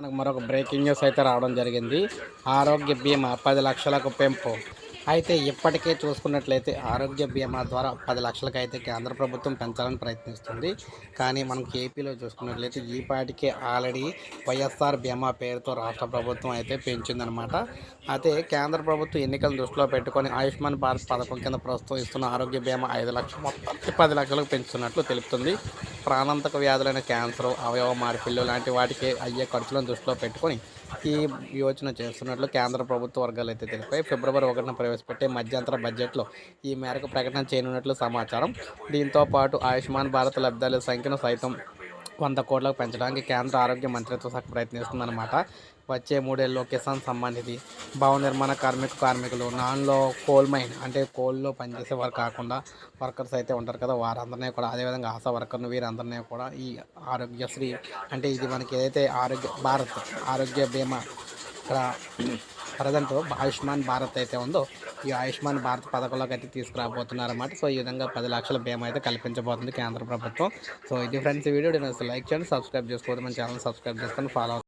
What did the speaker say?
మనకు మరొక breaking news అయితే రావడం జరిగింది. ఆరోగ్య బీమా పది లక్షలకు పెంపు. అయితే ఇప్పటికే చూసుకున్నట్లయితే ఆరోగ్య బీమా ద్వారా పది లక్షలకు అయితే కేంద్ర ప్రభుత్వం పెంచాలని ప్రయత్నిస్తుంది. కానీ మనం ఏపీలో చూసుకున్నట్లయితే ఈ పాటికే ఆల్రెడీ వైఎస్ఆర్ బీమా పేరుతో రాష్ట్ర ప్రభుత్వం అయితే పెంచిందనమాట అయితే కేంద్ర ప్రభుత్వం ఎన్నికలను దృష్టిలో పెట్టుకొని ఆయుష్మాన్ భారత్ పథకం కింద ప్రస్తుతం ఇస్తున్న ఆరోగ్య బీమా ఐదు లక్షలు మొత్తానికి పది లక్షలకు పెంచుతున్నట్లు తెలుపుతుంది. ప్రాణాంతక వ్యాధులైన క్యాన్సర్ అవయవ మార్పిళ్ళు లాంటి వాటికి అయ్యే ఖర్చులను దృష్టిలో పెట్టుకొని ఈ యోచన చేస్తున్నట్లు కేంద్ర ప్రభుత్వ వర్గాలు అయితే తెలిపాయి. ఫిబ్రవరి ఒకటిన ప్రవేశపెట్టే మధ్యంతర బడ్జెట్లో ఈ మేరకు ప్రకటన చేయనున్నట్లు సమాచారం. దీంతో పాటు ఆయుష్మాన్ భారత్ లబ్ధాల సంఖ్యను సైతం వంద కోట్లకు పెంచడానికి కేంద్ర ఆరోగ్య మంత్రిత్వ శాఖ ప్రయత్నిస్తుందన్నమాట. వచ్చే మూడేళ్ళలో కిసాన్ సమ్మాన్ నిధి భవన నిర్మాణ కార్మిక కార్మికులు నాన్లో కోల్ మైన్ అంటే కోల్లో పనిచేసే వారు కాకుండా వర్కర్స్ అయితే ఉంటారు కదా. వారందరినీ కూడా అదేవిధంగా ఆశా వర్కర్ను వీరందరినీ కూడా ఈ ఆరోగ్యశ్రీ అంటే ఇది మనకి ఏదైతే ఆరోగ్య భారత్ ఆరోగ్య బీమా ఇక్కడ ప్రజెంట్ ఆయుష్మాన్ భారత్ అయితే ఉందో ఈ ఆయుష్మాన్ భారత్ పథకంలోకి అయితే తీసుకురాబోతున్నారన్నమాట. సో ఈ విధంగా పది లక్షల బీమా అయితే కల్పించబోతుంది కేంద్ర ప్రభుత్వం. సో ఇది ఫ్రెండ్స్ వీడియో. నేను లైక్ చేయండి సబ్స్క్రైబ్ చేసుకోవద్దు. మన ఛానల్ సబ్స్క్రైబ్ చేసుకొని ఫాలో